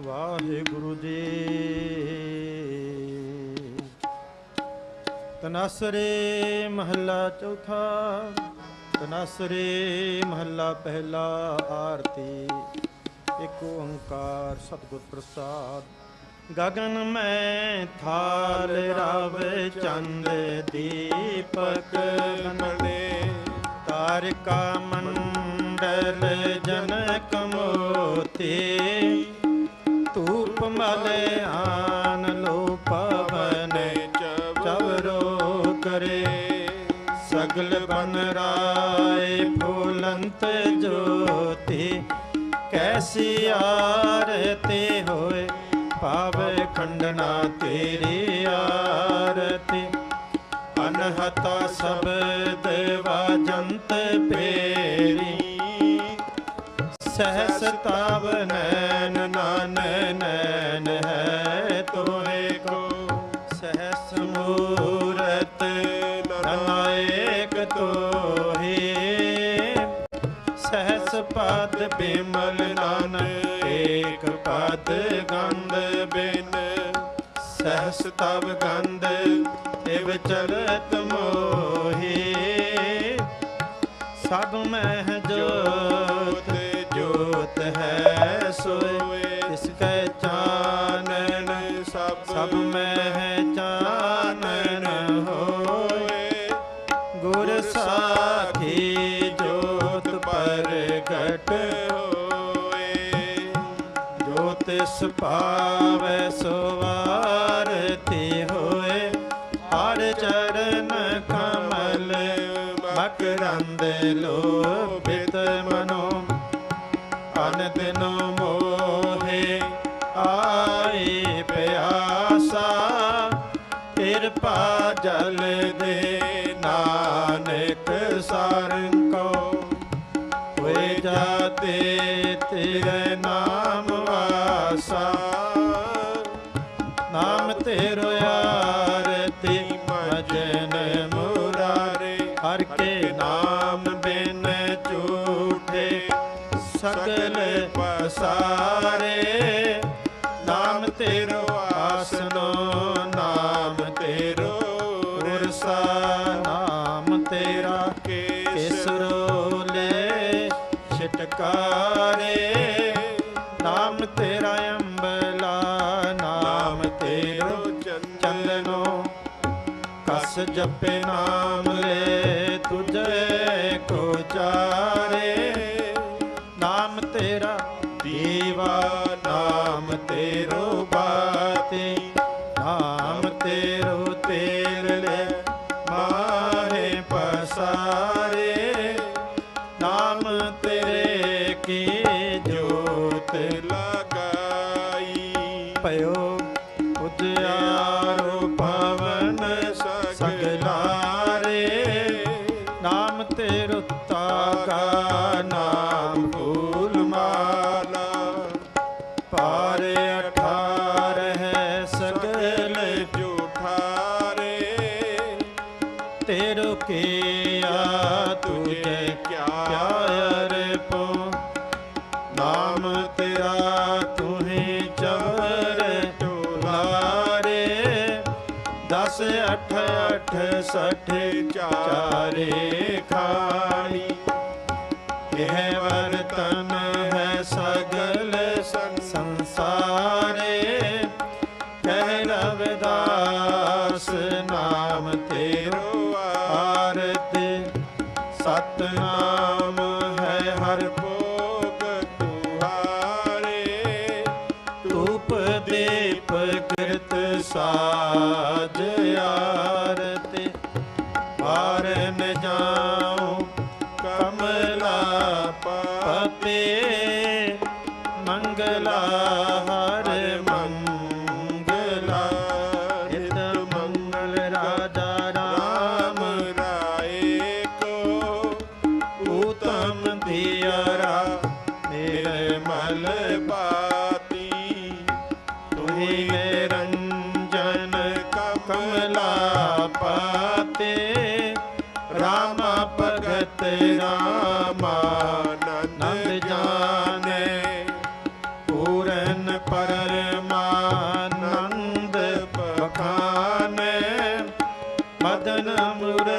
ਵਾਹਿਗੁਰੂ ਜੀ। ਤਨਸਰੇ ਮਹੱਲਾ ਚੌਥਾ, ਤਨਸਰੇ ਮਹੱਲਾ ਪਹਿਲਾ ਆਰਤੀ। ਇੱਕ ਓੰਕਾਰ ਸਤਿਗੁਰ ਪ੍ਰਸਾਦ। ਗਗਨ ਮੈਂ ਥਾਲ ਰਵ ਚੰਦ ਦੀਪਕ। ਬਨੇ ਤਾਰਿਕਾ ਮੰਡਲ ਜਨਕ ਮੋਤੀ ਧੂਪ ਮਲ ਆਨ ਲੋ ਪਵਨ ਚਵਰੋ ਕਰੇ ਸਗਲ ਬਨ ਰਾਏ ਫੂਲੰਤ ਜੋਤੀ ਕੈਸੀ ਆਰਤੀ ਹੋਏ ਪਾਵੇ ਖੰਡਨਾ ਤੇਰੀ ਆਰਤੀ ਅਨਹਤਾ ਸ਼ਬਦ ਤਾਵ ਨੈਨ ਨਾਨ ਨੈਨ ਹੈ ਤੋਰੇ ਕੋ। ਸਹਸ ਮੂਰਤ ਨਾਇਕ ਤੋਹੀ। ਸਹਸ ਪਦ ਬਿਮਲ ਨਾਨ, ਏਕ ਪਦ ਗੰਧ ਬਿਨ। ਸਹਸ ਤਵ ਗੰਧ ਇਵ ਚਲਤ ਮੋਹੀ। ਚਾਨਣ ਸਭ ਸਭ ਮਹਿ ਚਾਨਣ ਹੋਏ। ਗੁਰ ਸਾਖੀ ਜੋਤ ਪ੍ਰਗਟ ਹੋਏ। ਜੋ ਤਿਸ ਆਏ ਪਿਆਸਾ ਕਿਰਪਾ ਜਲ ਦੇ ਨਾਨਕ ਸਰੰਕੋ ਹੋਏ ਜਾਤੇ ਤੇਰੇ ਨਾਮ ਵਾਸਾ ਤੇਰੋ ਆਸਨੋ ਨਾਮ ਤੇਰੋ ਉਰਸਾ ਨਾਮ ਤੇਰਾ ਕਿਸਰੋ ਲੈ ਛਟਕਾਰੇ। ਨਾਮ ਤੇਰਾ ਅੰਬਲਾ, ਨਾਮ ਤੇਰੋ ਚੰਦਨੋ। ਕਸ ਜਪੇ ਨਾਮ ਲੈ, ਤੁਝੇ ਕੋ ਚਾਰੇ। ਨਾਮ ਤੇਰੋ ਕੀਆ ਤੁਝੇ ਕਿਆ ਅਰਪੋ ਨਾਮ ਤੇਰਾ ਤੁਹੀ ਚਵਰ ਟੁਲਾਰੇ ਦਸ ਅਠ ਅਠ ਸਠ ਚਾਰੇ ਖਾਣੀ। ਇਹ ਵਰਤਨ ਹੈ ਸਗਲ ਸੰਸਾਰੇ, ਕਹਿ ਰਵਿਦਾਸ ਨਾਮ ਤੇਰੋ ਸਤਨਾਮ ਹੈ ਹਰ ਭੋਗ ਤੁਹਾਰੇ। ਧੂਪ ਦੀਪ ਕਿਰਤ ਸਾਜ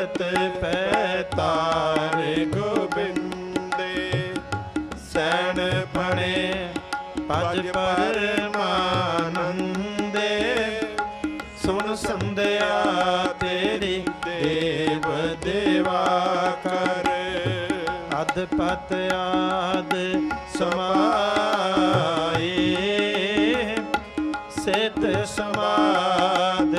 ਮੂਰਤ ਪੈ ਤਾਰੇ ਗੋਬਿੰਦੇ। ਸੈਣ ਬਣੇ ਪਜ ਪਰਮਾਨੰਦੇ। ਸੁਣ ਸੰਧਿਆ ਤੇਰੀ ਦੇਵ ਦੇਵਾ ਕਰ। ਅਦ ਪਤ ਆਦ ਸਮਾਏ। ਸਿਤ ਸਮਾਦ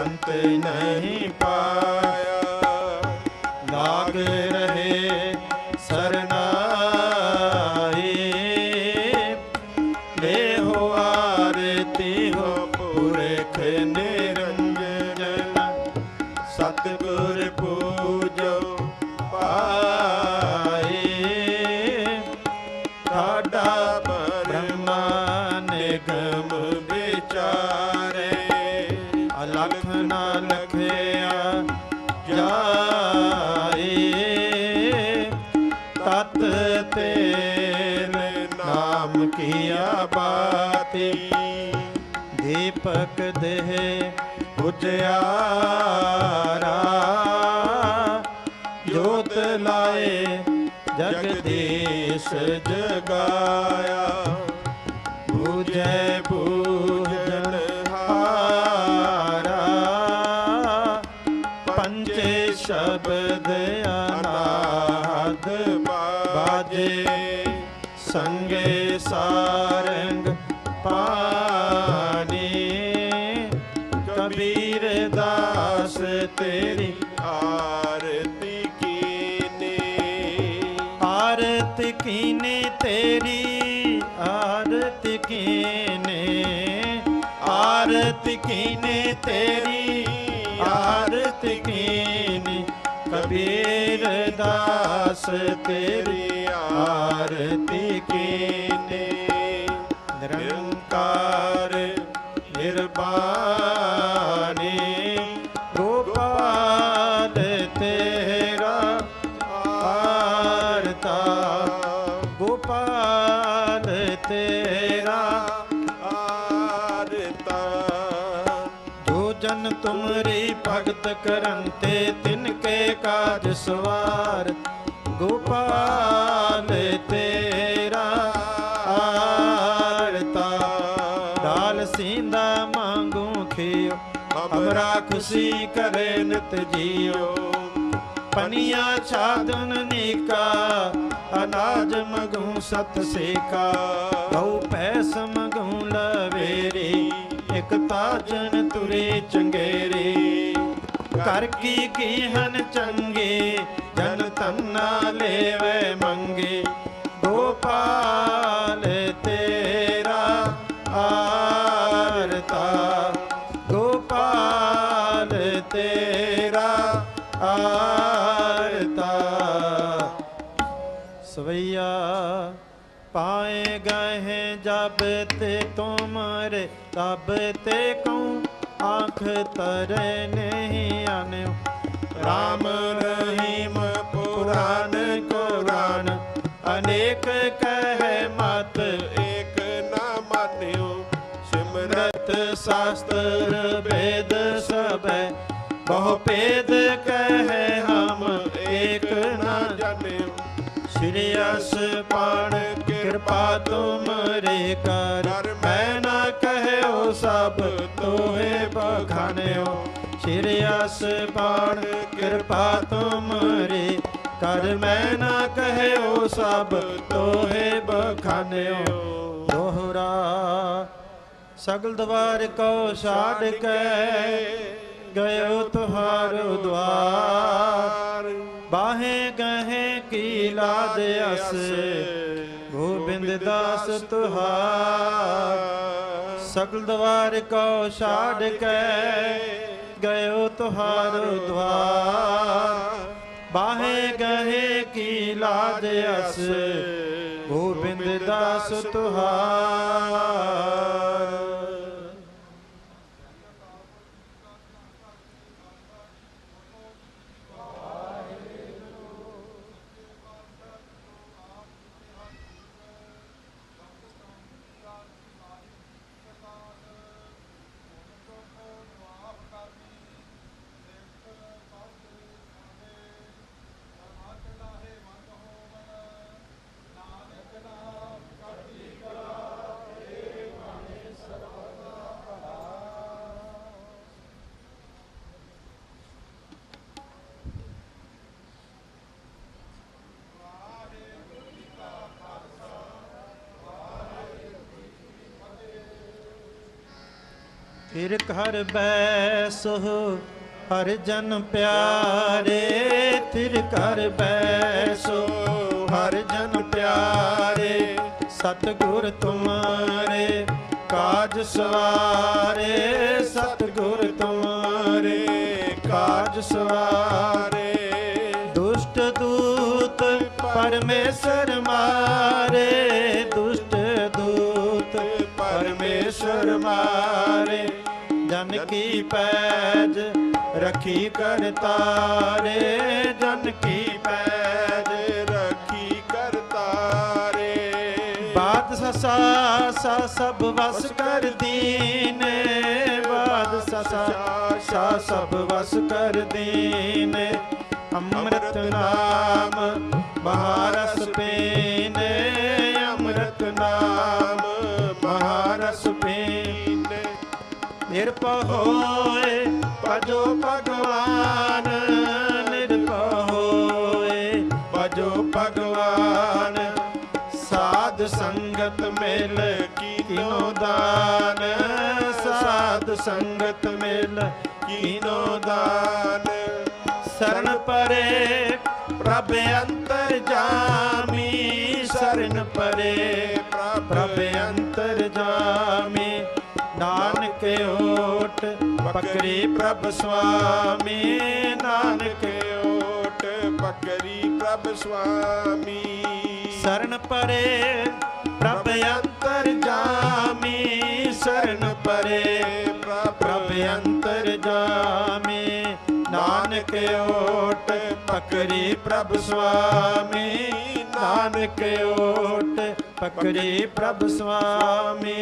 ਅੰਤ ਨਹੀਂ ਤਤ ਤੇਲ ਨਾਮ ਕੀਆ ਬਾਤੀ। ਦੀਪਕ ਦੇਹ ਉਜਿਆਰਾ ਜੋਤ ਲਾਏ ਜਗਦੀਸ਼ ਜਗਾਇਆ। ਬਾਜੇ ਸੰਗੇ ਸਾਰੰਗ ਪਾਣੀ। ਕਬੀਰ ਦਾਸ ਤੇਰੀ ਆਰਤੀ ਕੀਨੇ। ਆਰਤ ਕੀਨੇ ਤੇਰੀ, ਆਰਤ ਕੀਨੇ। ਆਰਤ ਕੀਨੇ ਤੇਰੀ, ਆਰਤ ਕੀਨੇ। ਕਬੀਰ ਦਾਸ ਤੇਰੀ ਆਰਤੀ ਸਵਾਰ, ਗੋਪਾਲ ਤੇਰਾ ਆਰਤਾ ਦਾਲ ਸਿੰਦਾ ਮੰਗੂ ਖਿਓ ਹਮਰਾ ਖੁਸ਼ੀ ਕਰੇ ਨਿਤ ਜੀਓ। ਪਨੀਆ ਛਾਦਨ ਨੀਕਾ, ਅਨਾਜ ਮਗੂ ਸਤ ਸੇਕਾ। ਬਹੁ ਪੈਸ ਮਗੂ ਲਵੇਰੀ, ਇਕ ਤਾਜਨ ਤੁਰੇ ਚੰਗੇਰੇ। ਕਰ ਕੀ ਹਨ ਚੰਗੇ, ਜਨ ਤੰਨਾ ਲੈਵੇ ਮੰਗੇ। ਗੋਪਾਲ ਤੇਰਾ ਆਰਤਾ। ਗੋਪਾਲ ਤੇਰਾ ਆਰਤਾ। ਸਵਈਆ ਪਾਏ ਗਏ ਜਬ ਤੇ ਤੁਮਰੇ, ਤਬ ਤੇ ਕਉ ਆਖ ਤਰੇ ਨਹੀਂ ਆਨਿਓ ਰਾਮ ਰਹੀਮ ਪੁਰਾਨ ਕੁਰਾਨ ਅਨੇਕ ਕਹਿ ਮਤ ਏਕ ਨਾ ਮਾਨਿਓ ਸਿਮਰਤ ਸ਼ਾਸਤਰ ਵੇਦ ਸਭੈ ਬਹੁ ਭੇਦ ਕਹਿ ਹਮ ਏਕ ਨਾ ਜਾਣਿਓ ਸ਼੍ਰੀ ਅਸ ਪਾਣ ਕਿਰਪਾ ਤੁਮਰੇ ਕਰ। ਮੈਂ ਨਾ ਕਹਿਓ ਸਭ ਤੋਏ ਬਖਾਨਿਓ। ਸ਼੍ਰੀ ਅਸ ਪਾਣ ਕਿਰਪਾ ਤੁਮਰੇ ਕਰ। ਮੈਂ ਨਾ ਕਹਿਓ ਸਭ ਤੋਏ ਬਖਾਨਿਓ। ਦੋਹਰਾ ਸਗਲ ਦਵਾਰ ਕੋ ਛਾੜ ਕੇ ਗਇਓ ਤੁਹਾਰੋ ਦਵਾਰ ਬਾਹੇ ਗਹੇ ਕੀ ਲਾਜ ਅਸ। ਗੋਬਿੰਦ ਦਾਸ ਤੁਹਾਰ। ਸ਼ਕਲ ਦਵਾਰ ਕੋ ਛਾੜ ਕੇ ਗਇਓ ਤੁਹਾਰੋ ਦਵਾਰ ਬਾਹੇ ਗਹੇ ਕੀ ਲਾਜ ਅਸ। ਗੋਬਿੰਦ ਦਾਸ ਤੁਹਾਰ। ਫਿਰ ਘਰ ਬੈਸੋ ਹਰ ਜਨ ਪਿਆਰੇ। ਫਿਰ ਘਰ ਬੈਸੋ ਹਰ ਜਨ ਪਿਆਰੇ। ਸਤਿਗੁਰ ਤੁਮਾਰੇ, ਕਾਜ ਸਵਾਰੇ। ਸਤਿਗੁਰ ਤੁਮਾਰੇ, ਕਾਜ ਸਵਾਰੇ। ਦੁਸ਼ਟ ਦੂਤ ਪਰਮੇਸ਼ਰ ਮਾਰੇ। ਦੁਸ਼ਟ ਦੂਤ ਪਰਮੇਸ਼ਰ ਮਾਰੇ। ਜਨ ਕੀ ਪੈਜ, ਰਖੀ ਕਰ ਤਾਰੇ ਜਨ ਕੀ ਪੈਜ, ਰਖੀ ਕਰਤਾਰੇ। ਬਾਦ ਸਸਾ ਸਾ ਸਭ ਵਸ ਕਰ ਦੀਨੇ ਬਾਦ ਸਸਾ ਸਾ ਸਭ ਵਸ ਕਰ ਦੀਨੇ ਅੰਮ੍ਰਿਤ ਨਾਮ, ਮਹਾਰਸ ਪੇ ਹੋਏ, ਭਜੋ ਭਗਵਾਨ, ਨਿਰਭਉ ਹੋਏ। ਭਜੋ ਭਗਵਾਨ, ਸਾਧ ਸੰਗਤ ਮਿਲ ਕੀਨੋ ਦਾਨ। ਸਾਧ ਸੰਗਤ ਮਿਲ ਕੀਨੋ ਦਾਨ। ਸਰਨ ਪਰੇ, ਪ੍ਰਭ ਅੰਤਰ ਜਾਮੀ। ਸਰਨ ਪਰੇ, ਪ੍ਰਭ ਅੰਤਰ ਜਾਮੀ। ਨਾਨਕ ਓਟ ਪਕਰੀ ਪ੍ਰਭ ਸੁਆਮੀ, ਨਾਨਕ ਓਟ ਪਕਰੀ ਪ੍ਰਭ ਸੁਆਮੀ। ਸਰਨ ਪਰੇ ਪ੍ਰਭ ਅੰਤਰ ਜਾਮੀ, ਸਰਨ ਪਰੇ ਪ੍ਰਭ ਅੰਤਰ ਜਾਮੀ। ਨਾਨਕ ਓਟ ਪਕਰੀ ਪ੍ਰਭ ਸੁਆਮੀ, ਨਾਨਕ ਓਟ ਪਕਰੀ ਪ੍ਰਭ ਸੁਆਮੀ।